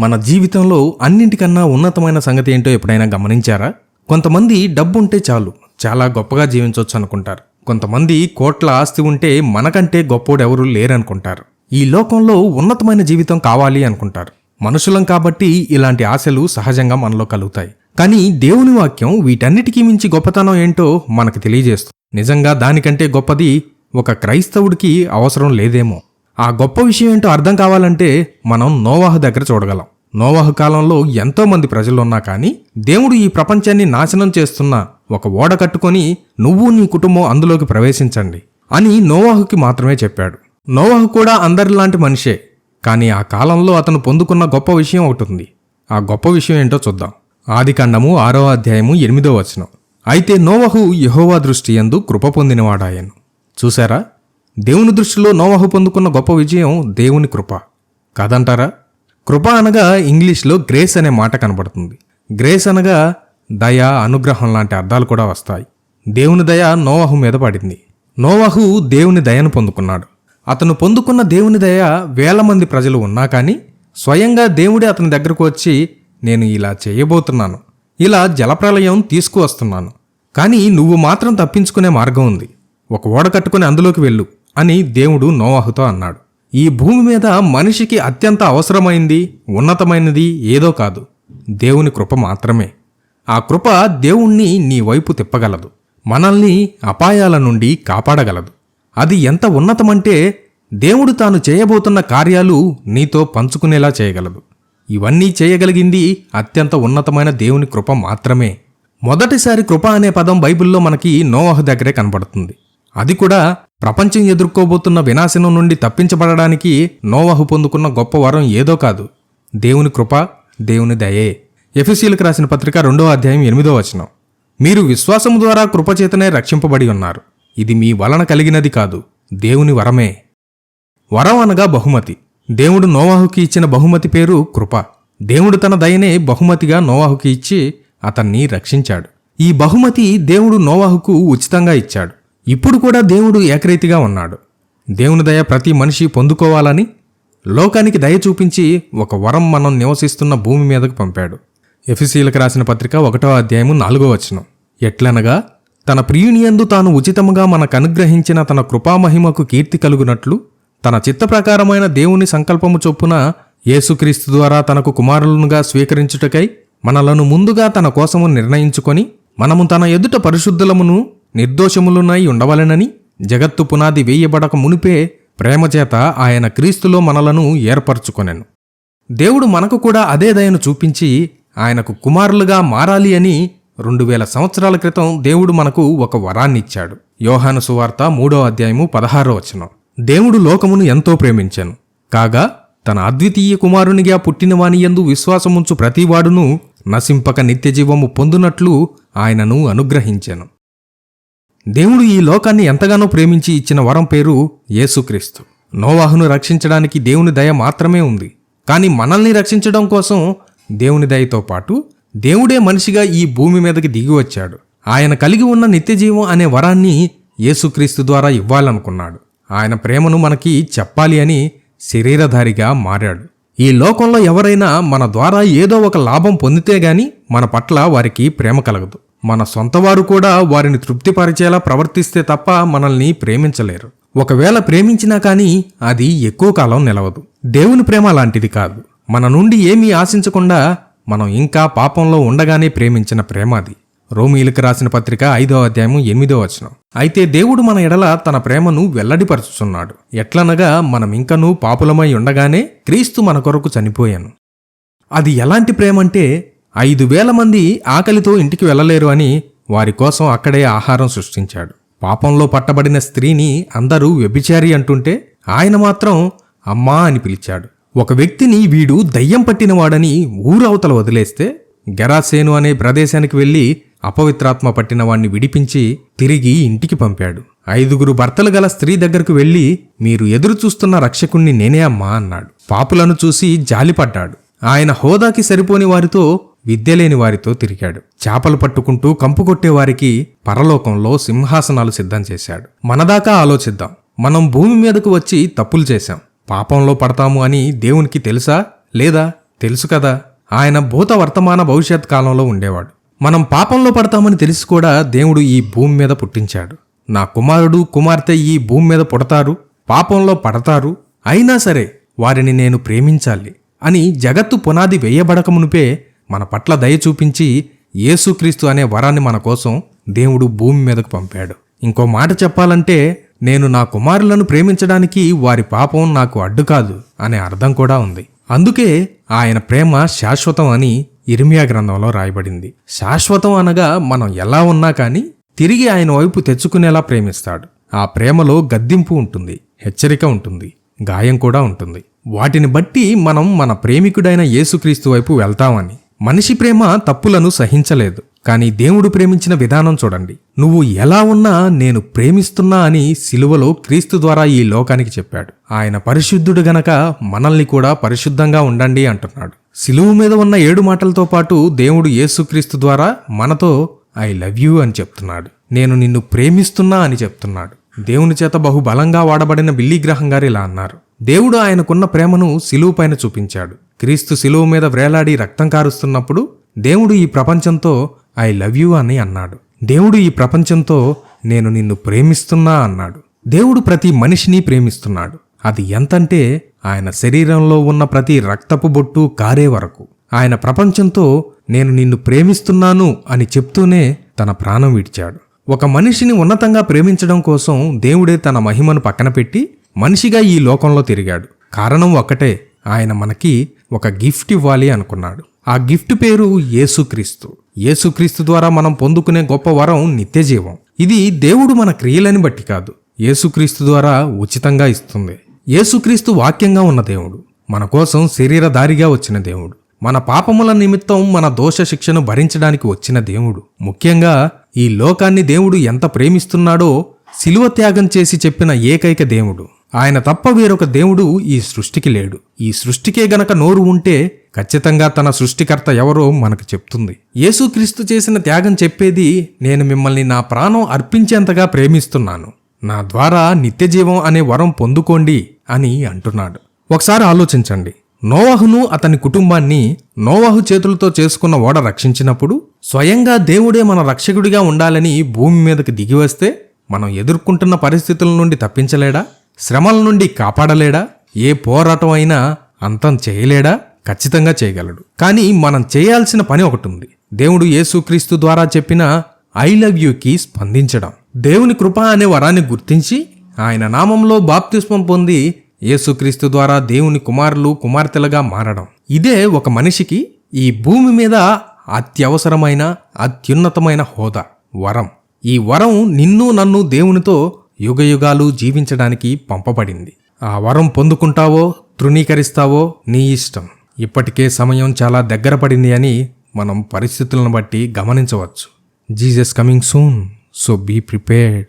మన జీవితంలో అన్నింటికన్నా ఉన్నతమైన సంగతి ఏంటో ఎప్పుడైనా గమనించారా? కొంతమంది డబ్బు ఉంటే చాలు చాలా గొప్పగా జీవించవచ్చు అనుకుంటారు. కొంతమంది కోట్ల ఆస్తి ఉంటే మనకంటే గొప్పోడెవరూ లేరనుకుంటారు. ఈ లోకంలో ఉన్నతమైన జీవితం కావాలి అనుకుంటారు. మనుషులం కాబట్టి ఇలాంటి ఆశలు సహజంగా మనలో కలుగుతాయి. కానీ దేవుని వాక్యం వీటన్నిటికీ మించి గొప్పతనం ఏంటో మనకు తెలియజేస్తుంది. నిజంగా దానికంటే గొప్పది ఒక క్రైస్తవుడికి అవసరం లేదేమో. ఆ గొప్ప విషయం ఏంటో అర్థం కావాలంటే మనం నోవాహు దగ్గర చూడగలం. నోవాహు కాలంలో ఎంతోమంది ప్రజలున్నా ప్రజలు ఉన్నా కానీ దేవుడు ఈ ప్రపంచాన్ని నాశనం చేస్తున్న ఒక ఓడ కట్టుకొని నువ్వు నీ కుటుంబం అందులోకి ప్రవేశించండి అని నోవాహుకి మాత్రమే చెప్పాడు. నోవాహు కూడా అందరిలాంటి మనిషే కానీ ఆ కాలంలో అతను పొందుకున్న గొప్ప విషయం ఒకటి ఉంది. ఆ గొప్ప విషయం ఏంటో చూద్దాం. ఆదికాండము ఆరో అధ్యాయము ఎనిమిదో వచనం. అయితే నోవహు యహోవా దృష్టి యందు కృప పొందినవాడాయను. చూసారా దేవుని దృష్టిలో నోవహు పొందుకున్న గొప్ప విజయం దేవుని కృప. కాదంటారా? కృప అనగా ఇంగ్లీష్లో గ్రేస్ అనే మాట కనబడుతుంది. గ్రేస్ అనగా దయ అనుగ్రహం లాంటి అర్థాలు కూడా వస్తాయి. దేవుని దయ నోవహు మీద పడింది. నోవహు దేవుని దయను పొందుకున్నాడు. అతను పొందుకున్న దేవుని దయ వేల మంది ప్రజలు ఉన్నా కానీ స్వయంగా దేవుడే అతని దగ్గరకు వచ్చి నేను ఇలా చేయబోతున్నాను. ఇలా జలప్రలయం తీసుకువస్తున్నాను. కానీ నువ్వు మాత్రం తప్పించుకునే మార్గం ఉంది. ఒక ఓడ కట్టుకుని అందులోకి వెళ్ళు. అని దేవుడు నోవాహుతో అన్నాడు. ఈ భూమి మీద మనిషికి అత్యంత అవసరమైంది ఉన్నతమైనది ఏదో కాదు. దేవుని కృప మాత్రమే. ఆ కృప దేవుణ్ణి నీ వైపు తిప్పగలదు. మనల్ని అపాయాల నుండి కాపాడగలదు. అది ఎంత ఉన్నతమంటే దేవుడు తాను చేయబోతున్న కార్యాలు నీతో పంచుకునేలా చేయగలదు. ఇవన్నీ చేయగలిగింది అత్యంత ఉన్నతమైన దేవుని కృప మాత్రమే. మొదటిసారి కృప అనే పదం బైబిల్లో మనకి నోవహు దగ్గరే కనబడుతుంది. అది కూడా ప్రపంచం ఎదుర్కోబోతున్న వినాశనం నుండి తప్పించబడడానికి నోవహు పొందుకున్న గొప్ప వరం ఏదో కాదు. దేవుని కృప దేవుని దయే. ఎఫెసీలకు రాసిన పత్రిక రెండో అధ్యాయం ఎనిమిదో వచనం. మీరు విశ్వాసము ద్వారా కృపచేతనే రక్షింపబడి ఉన్నారు. ఇది మీ వలన కలిగినది కాదు దేవుని వరమే. వరం అనగా బహుమతి. దేవుడు నోవాహుకి ఇచ్చిన బహుమతి పేరు కృప. దేవుడు తన దయనే బహుమతిగా నోవాహుకి ఇచ్చి అతన్ని రక్షించాడు. ఈ బహుమతి దేవుడు నోవాహుకు ఉచితంగా ఇచ్చాడు. ఇప్పుడు కూడా దేవుడు ఏకరీతిగా ఉన్నాడు. దేవుని దయ ప్రతి మనిషి పొందుకోవాలని లోకానికి దయ చూపించి ఒక వరం మనం నివసిస్తున్న భూమి మీదకు పంపాడు. ఎఫిసీలకు రాసిన పత్రిక ఒకటో అధ్యాయము నాలుగో వచనం. ఎట్లనగా తన ప్రియునియందు తాను ఉచితముగా మనకు అనుగ్రహించిన తన కృపామహిమకు కీర్తి కలుగునట్లు తన చిత్త ప్రకారమైన దేవుని సంకల్పము చొప్పున యేసుక్రీస్తు ద్వారా తనకు కుమారులనుగా స్వీకరించుటకై మనలను ముందుగా తన కోసము నిర్ణయించుకొని మనము తన ఎదుట పరిశుద్ధులమును నిర్దోషములునై ఉండవలెనని జగత్తు పునాది వేయబడక మునిపే ప్రేమచేత ఆయన క్రీస్తులో మనలను ఏర్పరచుకొనెను. దేవుడు మనకు కూడా అదే దయను చూపించి ఆయనకు కుమారులుగా మారాలి అని రెండు వేల సంవత్సరాల క్రితం దేవుడు మనకు ఒక వరాన్నిచ్చాడు. యోహాను సువార్త మూడో అధ్యాయము పదహారో వచనం. దేవుడు లోకమును ఎంతో ప్రేమించాను. కాగా తన అద్వితీయ కుమారునిగా పుట్టినవాని యందు విశ్వాసముంచు ప్రతివాడును నశింపక నిత్యజీవము పొందునట్లు ఆయనను అనుగ్రహించాను. దేవుడు ఈ లోకాన్ని ఎంతగానో ప్రేమించి ఇచ్చిన వరం పేరు యేసుక్రీస్తు. నోవాహును రక్షించడానికి దేవుని దయ మాత్రమే ఉంది. కానీ మనల్ని రక్షించడం కోసం దేవుని దయతో పాటు దేవుడే మనిషిగా ఈ భూమి మీదకి దిగి వచ్చాడు. ఆయన కలిగి ఉన్న నిత్యజీవం అనే వరాన్ని యేసుక్రీస్తు ద్వారా ఇవ్వాలనుకున్నాడు. ఆయన ప్రేమను మనకి చెప్పాలి అని శరీరధారిగా మారాడు. ఈ లోకంలో ఎవరైనా మన ద్వారా ఏదో ఒక లాభం పొందితే గాని మన పట్ల వారికి ప్రేమ కలగదు. మన సొంతవారు కూడా వారిని తృప్తిపరిచేలా ప్రవర్తిస్తే తప్ప మనల్ని ప్రేమించలేరు. ఒకవేళ ప్రేమించినా కానీ అది ఎక్కువ కాలం నిలవదు. దేవుని ప్రేమ లాంటిది కాదు. మన నుండి ఏమీ ఆశించకుండా మనం ఇంకా పాపంలో ఉండగానే ప్రేమించిన ప్రేమ అది. రోమిలకు రాసిన పత్రిక ఐదో అధ్యాయము ఎనిమిదో వచనం. అయితే దేవుడు మన ఎడల తన ప్రేమను వెల్లడిపరుచుచున్నాడు. ఎట్లనగా మనం పాపులమై ఉండగానే క్రీస్తు మన కొరకు చనిపోయాను. అది ఎలాంటి ప్రేమంటే ఐదు వేల మంది ఆకలితో ఇంటికి వెళ్ళలేరు అని వారి కోసం అక్కడే ఆహారం సృష్టించాడు. పాపంలో పట్టబడిన స్త్రీని అందరూ వ్యభిచారి అంటుంటే ఆయన మాత్రం అమ్మా అని పిలిచాడు. ఒక వ్యక్తిని వీడు దయ్యం పట్టినవాడని ఊరవతల వదిలేస్తే గెరాసేను అనే ప్రదేశానికి వెళ్ళి అపవిత్రాత్మ పట్టిన వాణ్ణి విడిపించి తిరిగి ఇంటికి పంపాడు. ఐదుగురు భర్తలు గల స్త్రీ దగ్గరకు వెళ్ళి మీరు ఎదురు చూస్తున్న రక్షకుణ్ణి నేనే అమ్మా అన్నాడు. పాపులను చూసి జాలిపడ్డాడు. ఆయన హోదాకి సరిపోని వారితో విద్యలేని వారితో తిరిగాడు. చేపలు పట్టుకుంటూ కంపు కొట్టేవారికి పరలోకంలో సింహాసనాలు సిద్ధం చేశాడు. మనదాకా ఆలోచిద్దాం. మనం భూమి మీదకు వచ్చి తప్పులు చేశాం. పాపంలో పడతాము అని దేవునికి తెలుసా? లేదా? తెలుసు కదా. ఆయన భూత వర్తమాన భవిష్యత్ కాలంలో ఉండేవాడు. మనం పాపంలో పడతామని తెలిసి కూడా దేవుడు ఈ భూమి మీద పుట్టించాడు. నా కుమారుడు కుమార్తె ఈ భూమి మీద పుడతారు పాపంలో పడతారు. అయినా సరే వారిని నేను ప్రేమించాలి అని జగత్తు పునాది వేయబడకమునుపే మన పట్ల దయ చూపించి యేసుక్రీస్తు అనే వరాన్ని మన కోసం దేవుడు భూమి మీదకు పంపాడు. ఇంకో మాట చెప్పాలంటే నేను నా కుమారులను ప్రేమించడానికి వారి పాపం నాకు అడ్డు కాదు అనే అర్థం కూడా ఉంది. అందుకే ఆయన ప్రేమ శాశ్వతం అని ఇర్మియా గ్రంథంలో రాయబడింది. శాశ్వతం అనగా మనం ఎలా ఉన్నా కానీ తిరిగి ఆయన వైపు తెచ్చుకునేలా ప్రేమిస్తాడు. ఆ ప్రేమలో గద్దింపు ఉంటుంది హెచ్చరిక ఉంటుంది గాయం కూడా ఉంటుంది. వాటిని బట్టి మనం మన ప్రేమికుడైన యేసుక్రీస్తు వైపు వెళ్తామని. మనిషి ప్రేమ తప్పులను సహించలేదు కానీ దేవుడు ప్రేమించిన విధానం చూడండి. నువ్వు ఎలా ఉన్నా నేను ప్రేమిస్తున్నా అని సిలువలో క్రీస్తు ద్వారా ఈ లోకానికి చెప్పాడు. ఆయన పరిశుద్ధుడు గనక మనల్ని కూడా పరిశుద్ధంగా ఉండండి అంటున్నాడు. సిలువు మీద ఉన్న ఏడు మాటలతో పాటు దేవుడు యేసుక్రీస్తు ద్వారా మనతో ఐ లవ్ యూ అని చెప్తున్నాడు. నేను నిన్ను ప్రేమిస్తున్నా అని చెప్తున్నాడు. దేవుని చేత బహుబలంగా వాడబడిన బిల్లీ గ్రహం గారు ఇలా అన్నారు. దేవుడు ఆయనకున్న ప్రేమను సిలువు పైన చూపించాడు. క్రీస్తు సిలువు మీద వ్రేలాడి రక్తం కారుస్తున్నప్పుడు దేవుడు ఈ ప్రపంచంతో ఐ లవ్ యూ అని అన్నాడు. దేవుడు ఈ ప్రపంచంతో నేను నిన్ను ప్రేమిస్తున్నా అన్నాడు. దేవుడు ప్రతి మనిషిని ప్రేమిస్తున్నాడు. అది ఎంతంటే ఆయన శరీరంలో ఉన్న ప్రతి రక్తపు బొట్టు కారే వరకు. ఆయన ప్రపంచంతో నేను నిన్ను ప్రేమిస్తున్నాను అని చెప్తూనే తన ప్రాణం విడిచాడు. ఒక మనిషిని ఉన్నతంగా ప్రేమించడం కోసం దేవుడే తన మహిమను పక్కన పెట్టి మనిషిగా ఈ లోకంలో తిరిగాడు. కారణం ఒక్కటే ఆయన మనకి ఒక గిఫ్ట్ ఇవ్వాలి అనుకున్నాడు. ఆ గిఫ్ట్ పేరు యేసుక్రీస్తు. యేసుక్రీస్తు ద్వారా మనం పొందుకునే గొప్ప వరం నిత్యజీవం. ఇది దేవుడు మన క్రియలని బట్టి కాదు. యేసుక్రీస్తు ద్వారా ఉచితంగా ఇస్తుంది. యేసుక్రీస్తు వాక్యంగా ఉన్న దేవుడు. మన కోసం శరీరధారిగా వచ్చిన దేవుడు. మన పాపముల నిమిత్తం మన దోష శిక్షను భరించడానికి వచ్చిన దేవుడు. ముఖ్యంగా ఈ లోకాన్ని దేవుడు ఎంత ప్రేమిస్తున్నాడో శిలువ త్యాగం చేసి చెప్పిన ఏకైక దేవుడు. ఆయన తప్ప వేరొక దేవుడు ఈ సృష్టికి లేడు. ఈ సృష్టికే గనక నోరు ఉంటే ఖచ్చితంగా తన సృష్టికర్త ఎవరో మనకు చెప్తుంది. యేసుక్రీస్తు చేసిన త్యాగం చెప్పేది నేను మిమ్మల్ని నా ప్రాణం అర్పించేంతగా ప్రేమిస్తున్నాను. నా ద్వారా నిత్యజీవం అనే వరం పొందుకోండి అని అంటున్నాడు. ఒకసారి ఆలోచించండి. నోవహును అతని కుటుంబాన్ని నోవహు చేతులతో చేసుకున్న ఓడ రక్షించినప్పుడు స్వయంగా దేవుడే మన రక్షకుడిగా ఉండాలని భూమి మీదకి దిగివస్తే మనం ఎదుర్కొంటున్న పరిస్థితుల నుండి తప్పించలేడా? శ్రమల నుండి కాపాడలేడా? ఏ పోరాటం అయినా అంతం చేయలేడా? ఖచ్చితంగా చేయగలడు. కానీ మనం చేయాల్సిన పని ఒకటి ఉంది దేవుడు యేసుక్రీస్తు ద్వారా చెప్పిన ఐ లవ్ యూకి స్పందించడం. దేవుని కృప అనే వరాన్ని గుర్తించి ఆయన నామంలో బాప్తిస్మం పొంది యేసుక్రీస్తు ద్వారా దేవుని కుమారులు కుమార్తెలుగా మారడం. ఇదే ఒక మనిషికి ఈ భూమి మీద అత్యవసరమైన అత్యున్నతమైన హోదా వరం. ఈ వరం నిన్ను నన్ను దేవునితో యుగయుగాలు జీవించడానికి పంపబడింది. ఆ వరం పొందుకుంటావో తృణీకరిస్తావో నీ ఇష్టం. ఇప్పటికే సమయం చాలా దగ్గర పడింది అని మనం పరిస్థితులను బట్టి గమనించవచ్చు. Jesus coming soon so be prepared.